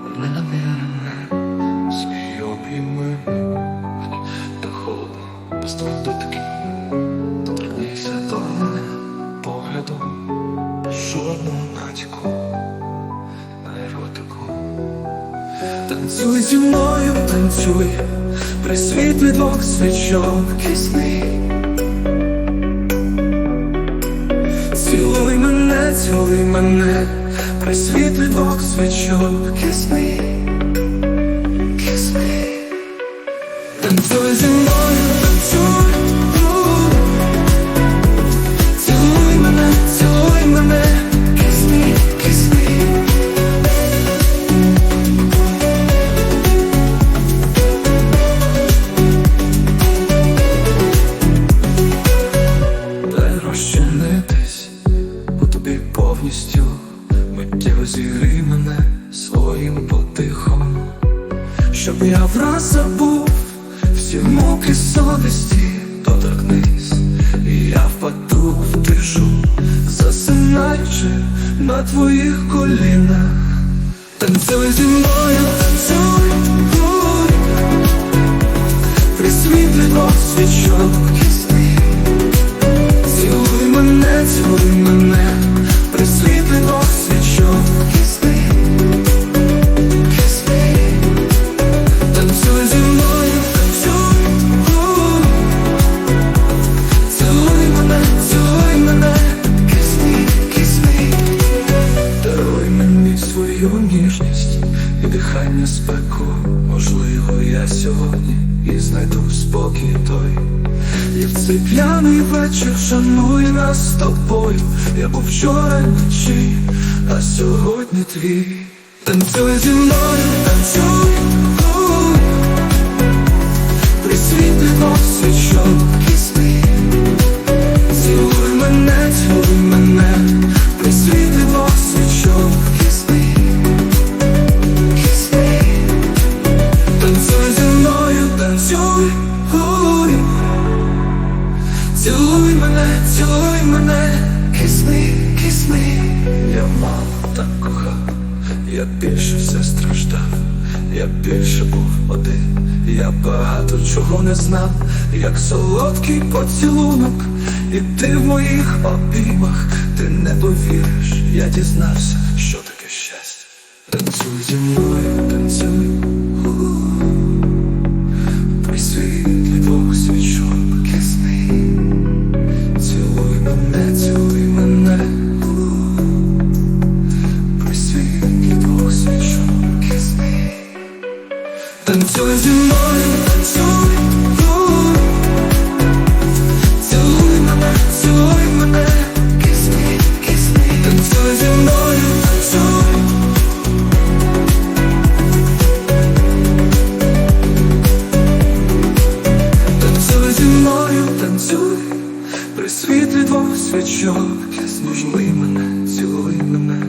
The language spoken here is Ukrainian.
Мене, свій обійми та холодно, натяку на еротику Танцюй зі мною, танцюй, при світлі двох свічок. Кисни. Цілуй мене, цілуй мене, при світлі двох свічок Kiss me, kiss me. Танцюй зі мною, Цілуй мене, цілуй мене. Kiss me Дай розчинитись у тобі повністю Зігрій мене своїм потихом, Щоб я враз забув всі муки совісті Доторкнись, і я впаду в тишу Засинаючи на твоїх колінах. Танцюй зі мною, танцюй, ніжність і дихання спеку. Можливо, я сьогодні і знайду спокій той. В цей п'яний вечір шануй нас з тобою. Я був вчора вночі, а сьогодні твій. Танцюй зі мною, танцюй гуй. При гуй. Цілуй мене, цілуй мене, kiss me Я мало так кохав, я більше все страждав, я більше був один, я багато чого не знав, як солодкий поцілунок, і ти в моїх обіймах, ти не повіриш, я дізнався, що таке щастя. Танцюй зі мною, танцюй. Танцюй зі мною, танцюй. Цілуй мене, цілуй мене. Kiss me, kiss me Танцюй зі мною, танцюй. Танцюй зі мною, танцюй, при світлі двох свічок, Можливо мене, цілуй мене.